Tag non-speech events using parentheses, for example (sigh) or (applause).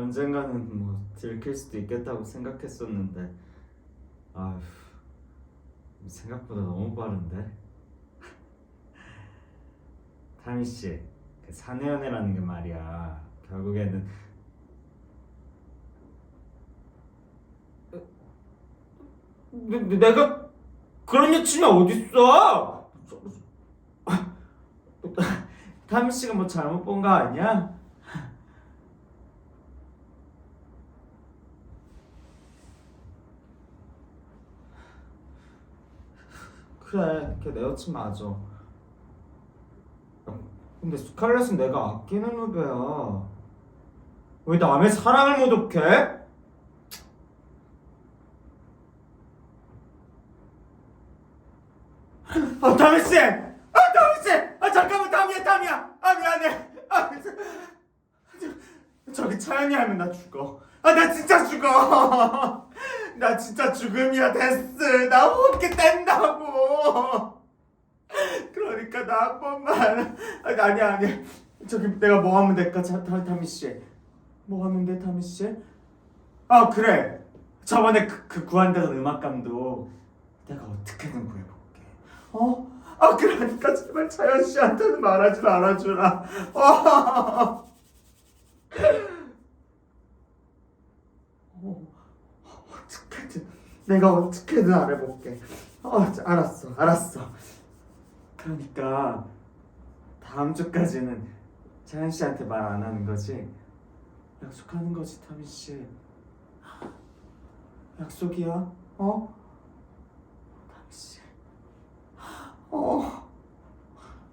언젠가는 뭐 들킬 수도 있겠다고 생각했었는데 아휴 생각보다 너무 빠른데 (laughs) 타미 씨, 그 사내 연애라는 게 말이야 결국에는 내, 내- 내가 그런 여친이 어딨어? (laughs) 타미 씨가 뭐 잘못 본 거 아니야? 그래, 걔내 여친 맞아. 근데 스칼렛은 내가 아끼는 후배야. 왜 남의 사랑을 모독해? 아, 다미 씨! 아, 다미 씨! 아, 잠깐만, 다미야, 다미야! 아, 미안해. 아, 저, 저기 차연이 하면 나 죽어. 아, 나 진짜 죽어. (laughs) 나 진짜 죽음이야, 데스. 나 혼기 뗀다고. (laughs) 그러니까 나 한 번만. 아니, 아니, 아니. 저기 내가 뭐 하면 될까, 자, 다, 다미 씨. 뭐 하면 돼, 다미 씨? 아, 그래. 저번에 그, 그 구한다던 음악 감독. 내가 어떻게든 구해볼게. 어? 아, 그러니까 제발 차연 씨한테는 말하지 말아주라. 어. (laughs) 어, 어떻게든 내가 어떻게든 알아볼게. 어, 자, 알았어, 알았어. 그러니까 다음 주까지는 차연 씨한테 말 안 하는 거지? 약속하는 거지, 타미 씨. 약속이야? 어?